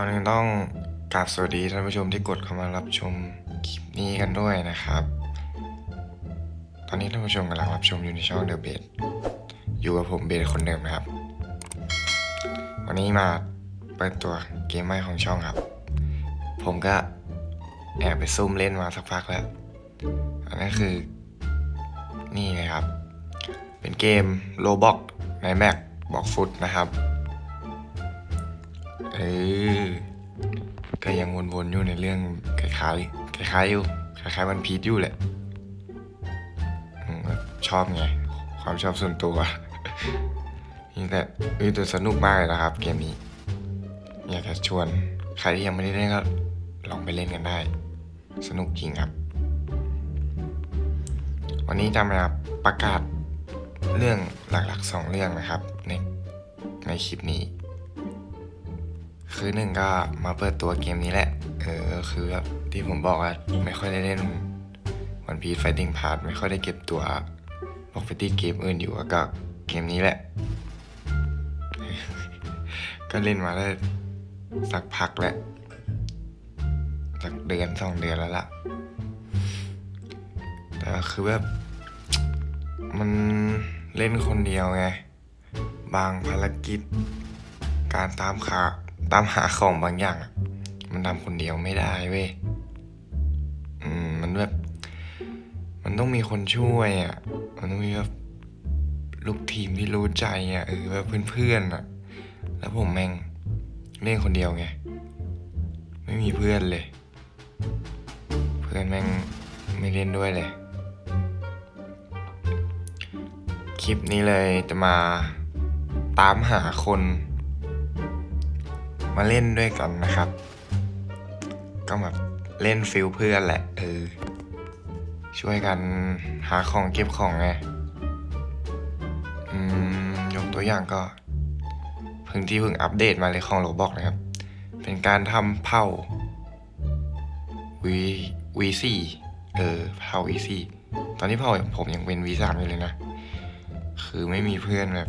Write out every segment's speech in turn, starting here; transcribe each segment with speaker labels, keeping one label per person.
Speaker 1: ก่อนอื่นต้องกราบสวัสดีท่านผู้ชมที่กดเข้ามารับชมคลิปนี้กันด้วยนะครับ ตอนนี้ท่านผู้ชมกำลังรับชมอยู่ในช่องเดอะเบดอยู่กับผมเบดคนเดิมนะครับ วันนี้มาเปิดตัวเกมใหม่ของช่องครับ ผมก็แอบไปซุ่มเล่นมาสักพักแล้ว อันนั้นคือ นี่เลยครับ เป็นเกมโลบอกในแม็กบอกฟุตนะครับ เออ ก็ยังวนๆอยู่ในเรื่องคล้ายๆคล้ายๆอยู่คล้ายๆวันพีทอยู่แหละอืมชอบไง ความชอบส่วนตัว นี่แต่เออแต่สนุกมากเลยนะครับ เกมนี้ อยากจะชวน ใครที่ยังไม่ได้เล่นก็ลองไปเล่นกันได้ สนุกจริงครับ วันนี้จะมาประกาศเรื่องหลักๆสองเรื่องนะครับ ในในคลิปนี้ คือหนึ่งก็มาเปิดตัวเกมนี้แหละ เออคือแบบที่ผมบอกว่าไม่ค่อยได้เล่นวันพี e ไฟติ้งพาร์ไม่ค่อยได้เก็บตัวบอกไปที่เกมอื่นอยู่ก็เกมนี้แหละ ก็เล่นมาได้สักพักแหล้วสักเดือนสองเดือนแล้วล่ะ แต่คือแบบ มันเล่นคนเดียวไง บางภารกิจ การตามข่า ตามหาของบางอย่าง มันทำคนเดียวไม่ได้เว้ยอืมมันแบบ มันต้องมีคนช่วยอะ มันต้องมีแบบลูกทีมที่รู้ใจอะเออแบบเพื่อนๆอะ แล้วผมแม่งเล่นคนเดียวไง ไม่มีเพื่อนเลย เพื่อนแม่งไม่เล่นด้วยเลย คลิปนี้เลยจะมาตามหาคน มาเล่นด้วยกันนะครับ ก็แบบเล่นฟิลเพื่อนแหละเออช่วยกันหาของเก็บของไงอืมยกตัวอย่างก็เพิ่งที่เพิ่งอัปเดตมาเลยของโรบอกนะครับ เป็นการทำเผ่าวีวีสี่เออเผ่าวีสี่ตอนนี้เผ่าผมยังเป็นวีสามอยู่เลยนะ คือไม่มีเพื่อนแบบ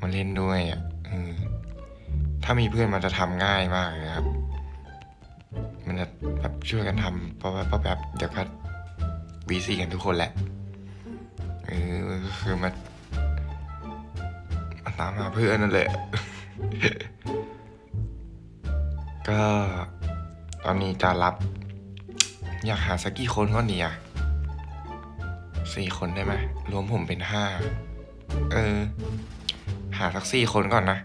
Speaker 1: มาเล่นด้วยอะ ถ้ามีเพื่อนมันจะทำง่ายมากเลยครับ มันจะแบบช่วยกันทำเพราะว่าเพราะแบบเดี๋ยวก็วีซีกันทุกคนแหละเออคือมามาตามหาเพื่อนนั่นแหละก็ตอนนี้จะรับ อยากหาสักกี่คนก็ดีอะสี่คนได้ไหมรวมผมเป็นห้าเออ หาสักสี่คนก่อนนะ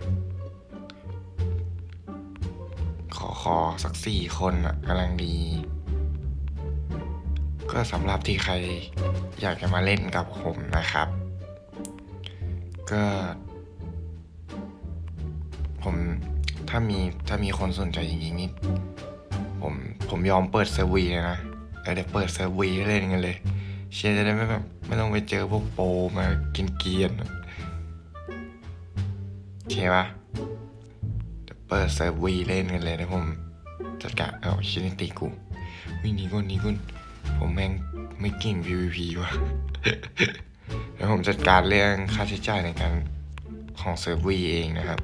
Speaker 1: ขอขอสักสี่คนอะกำลังดี ก็สำหรับที่ใครอยากจะมาเล่นกับผมนะครับ ก็ ผมถ้ามีถ้ามีคนสนใจจริงๆนี่ผมผมยอมเปิดเซอร์วีเลยนะเดี๋ยวเปิดเซอร์วีให้เล่นกันเลย เชียร์จะได้ไม่แบบไม่ต้องไปเจอพวกโปรมากินเกียนอะโอเคปะ เปิดเซิร์ฟวีเล่นกันเลยนะผมจัดการเอาชินิติกูวิ่งหนีก่อนหนีก่อนผมแม่งไม่เก่ง PVP ว่ะแล้วผมจัดการเรื่องค่าใช้จ่ายในการของเซิร์ฟวีเองนะครับ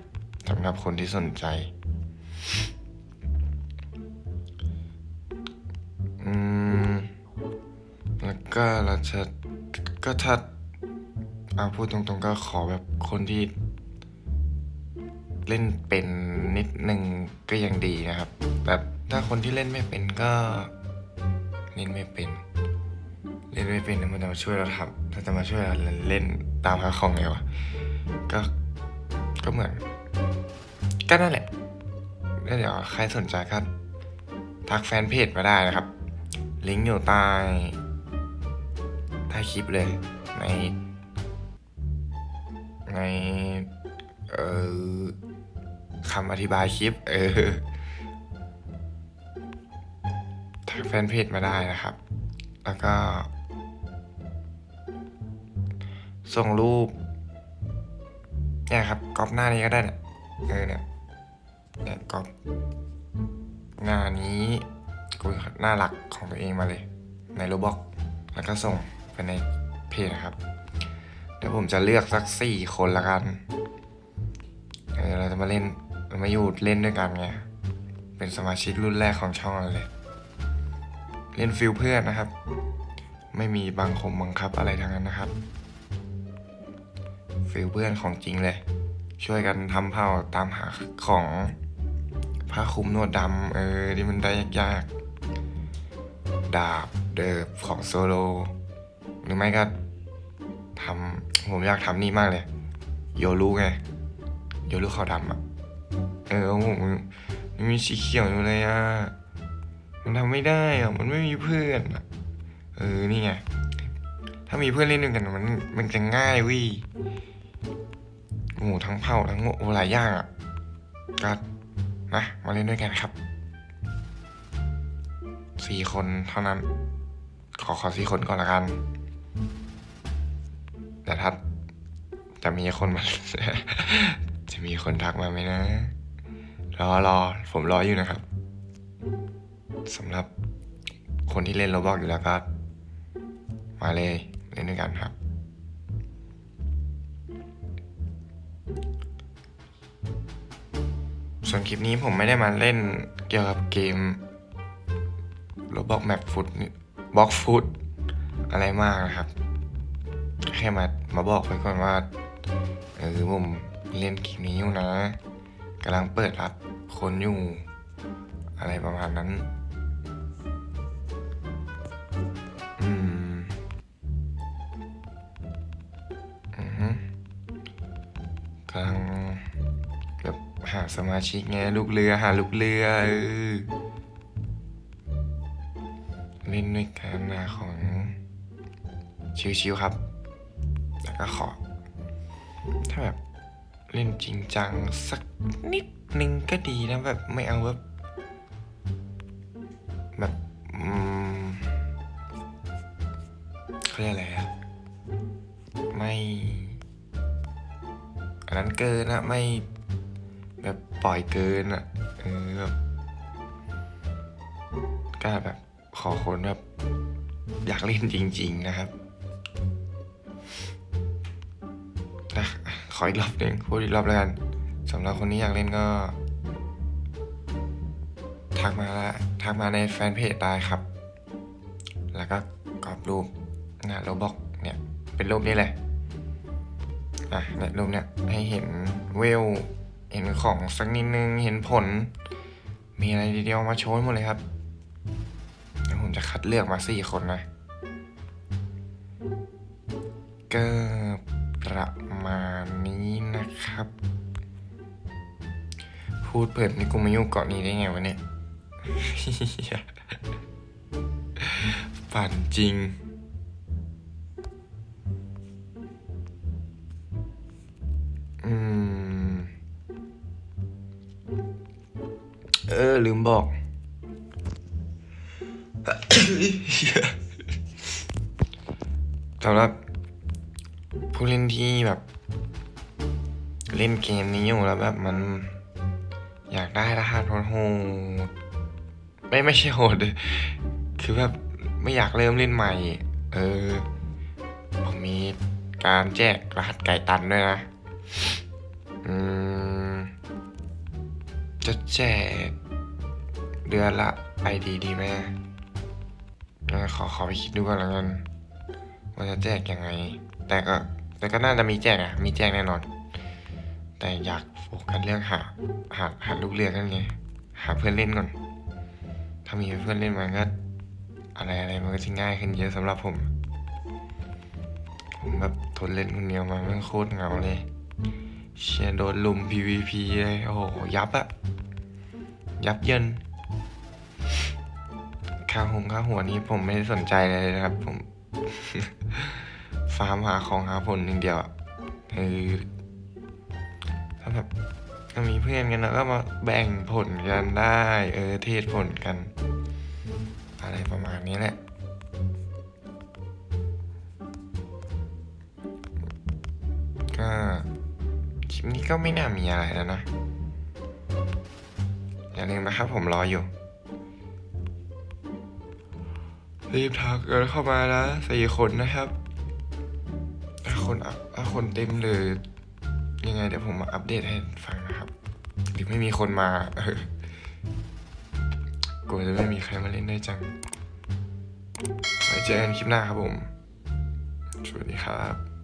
Speaker 1: สำหรับคนที่สนใจอืมแล้วก็เราจะก็ถ้าเอาพูดตรงๆก็ขอแบบคนที่ เล่นเป็นนิดนึงก็ยังดีนะครับแต่ถ้าคนที่เล่นไม่เป็นก็เล่นไม่เป็น เล่นไม่เป็นมันจะมาช่วยเราทำถ้าจะมาช่วยเราเล่นตามหาของไงวะก็ก็เหมือนก็นั่นแหละแล้วเดี๋ยวใครสนใจก็ทักแฟนเพจมาได้นะครับ ลิงก์อยู่ใต้ใต้คลิปเลย ในในเออ คำอธิบายคลิป เออทักแฟนเพจมาได้นะครับ แล้วก็ ส่งรูป เนี่ยครับกรอบหน้านี้ก็ได้เนี่ยเออเนี่ยเนี่ยกรอบหน้านี้กูหน้าหลักของตัวเองมาเลย ในโรบอกแล้วก็ส่งไปในเพจนะครับ เดี๋ยวผมจะเลือกสักสี่คนละกัน เออเราจะมาเล่น มาอยู่เล่นด้วยกันไง เป็นสมาชิกรุ่นแรกของช่องเราเลย เล่นฟิลเพื่อนนะครับ ไม่มีบังคมบังคับอะไรทั้งนั้นนะครับ ฟิลเพื่อนของจริงเลย ช่วยกันทำเผ่าตามหาของผ้าคลุมนวดดำเออที่มันได้ยากๆ ดาบเดิบของโซโล หรือไม่ก็ทำผมอยากทำนี่มากเลย โยรุไง โยรุขาวดำอะ เออผมมันมีสีเขียวอยู่เลยอะ มันทำไม่ได้อะ มันไม่มีเพื่อนอะ เออ นี่ไง ถ้ามีเพื่อนเล่นด้วยกันมันมันจะง่ายวิโอ้โหทั้งเผาทั้งโอ้หลายอย่างอะก็นะ มาเล่นด้วยกันครับ สี่คนเท่านั้น ขอขอสี่คนก่อนละกัน แต่ถ้าจะมีคนมา จะมีคนทักมาไหมนะ รอรอผมรออยู่นะครับสำหรับคนที่เล่นโรบอกอยู่แล้วก็ มาเลยเล่นด้วยกันครับ ส่วนคลิปนี้ผมไม่ได้มาเล่นเกี่ยวกับเกมโรบอกแมปฟุตบล็อกฟุตอะไรมากนะครับ แค่มามาบอกไว้ก่อนว่าเออผมเล่นเกมนี้อยู่นะ กำลังเปิดรับคนอยู่ อะไรประมาณนั้น อืม อือฮึกำลังแบบหาสมาชิกไงลูกเรือหาลูกเรือเออเล่นด้วยกันนะของชิวๆครับ แล้วก็ขอ ถ้าแบบ เล่นจริงจังสักนิดนึงก็ดีนะแบบไม่เอาแบบแบบอืมเขาเรียกอะไรอะไม่อันนั้นเกินอะไม่แบบปล่อยเกินอะเออแบบก็แบบขอคนแบบอยากเล่นจริง ๆ นะครับ ขออีกรอบหนึ่งพูดอีกรอบแล้วกันสำหรับคนที่อยากเล่นก็ ทักมาละทักมาในแฟนเพจได้ครับ แล้วก็กรอบรูปนะเรบอกเนี่ยเป็นรูปนี้เลยอะเนี่ยรูปเนี่ยให้เห็นเวล เห็นของสักนิดนึง เห็นผล มีอะไรดีๆมาโชว์ให้หมดเลยครับเดี๋ยวผมจะคัดเลือกมาสี่คนนะก็ประมาณ นะครับ พูดเปิดนี่กูมายู่เกาะนี้ได้ไงวะเนี่ยปั่นจริง อืม เออ ลืมบอกสำหรับผู้เล่นที่แบบ เล่นเกมนี้อยู่แล้วแบบมัน อยากได้รหัสโหดไม่ไม่ใช่โหด คือแบบไม่อยากเริ่มเล่นใหม่ เออ ผมมีการแจกรหัสไก่ตันด้วยนะ อืม จะแจกเดือนละไอดีดีไหมงั้นขอขอไปคิดดูก่อนแล้วกันว่าจะแจกยังไง แต่ก็แต่ก็น่าจะมีแจกอะมีแจกแน่นอน แต่อยากโฟกัสเรื่องหาหาหาลูกเรือกันไง หาเพื่อนเล่นก่อน ถ้ามีเพื่อนเล่นมันก็อะไรอะไรมันก็จะง่ายขึ้นเยอะสำหรับผม ผมแบบทนเล่นคนเดียวมาแม่งโคตรเหงาเลย เชียร์โดนลุม PVP เลยโอ้โหยับอะยับเยินค่าหงค่าหัวนี้ผมไม่ได้สนใจเลยนะครับ ผม ฟาร์มหาของหาผลอย่างเดียวอะคือถ้ แบบมีเพื่อนกันแล้วก็มาแบ่งผลกันได้ เออเทศผลกัน อะไรประมาณนี้แหละก็คลิปนี้ก็ไม่น่ามีอะไรแล้วนะ อย่าลืมนะครับผมรออยู่ รีบทักกันเข้ามานะสี่คนนะครับ คนอัพถ้าคนเต็มหรือ ยังไงเดี๋ยวผมมาอัปเดตให้ฟังนะครับหรือไม่มีคนมาเออกลัวจะไม่มีใครมาเล่นได้วยจังไว้เจอกันคลิปหน้าครับผม สวัสดีครับ